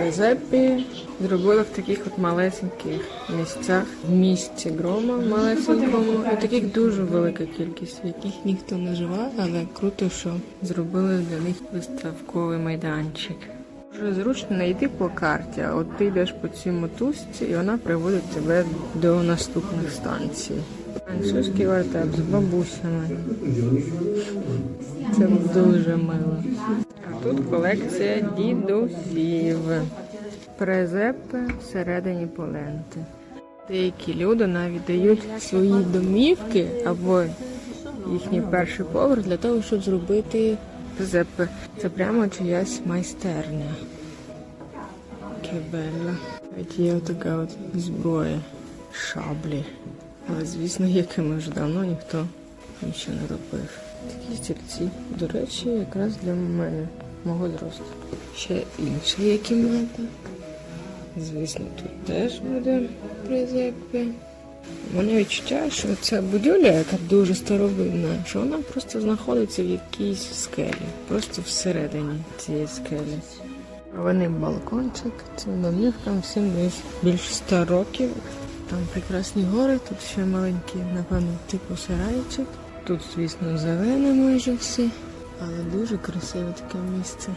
Презепі зробили в таких от малесеньких місцях. В місті грома малесенькому. І таких дуже велика кількість, в яких ніхто не живе, але круто, що зробили для них виставковий майданчик. Дуже зручно не йти по карті, а от ти йдеш по цій мотузці, і вона приводить тебе до наступних станцій. Французький вертеп з бабусями. Це дуже мило. Тут колекція дідусів. Презепи всередині поленти. Деякі люди навіть дають свої домівки або їхній перший поверх для того, щоб зробити презепи. Це прямо чиясь майстерня. Кебелла. Навіть є така от зброя, шаблі. Але, звісно, якими вже давно ніхто нічого не робив. Такі стільці, до речі, якраз для мене, мого зросту. Ще інша є кімната. Звісно, тут теж буде призепи. Мене відчуття, що ця будівля, яка дуже старовинна, що вона просто знаходиться в якійсь скелі, просто всередині цієї скелі. Вони балкончик, цим домівкам всім десь більш 100 років. Там прекрасні гори, тут ще маленький, напевно, типу сарайчик. Тут, звісно, зелене майже все, але дуже красиве таке місце.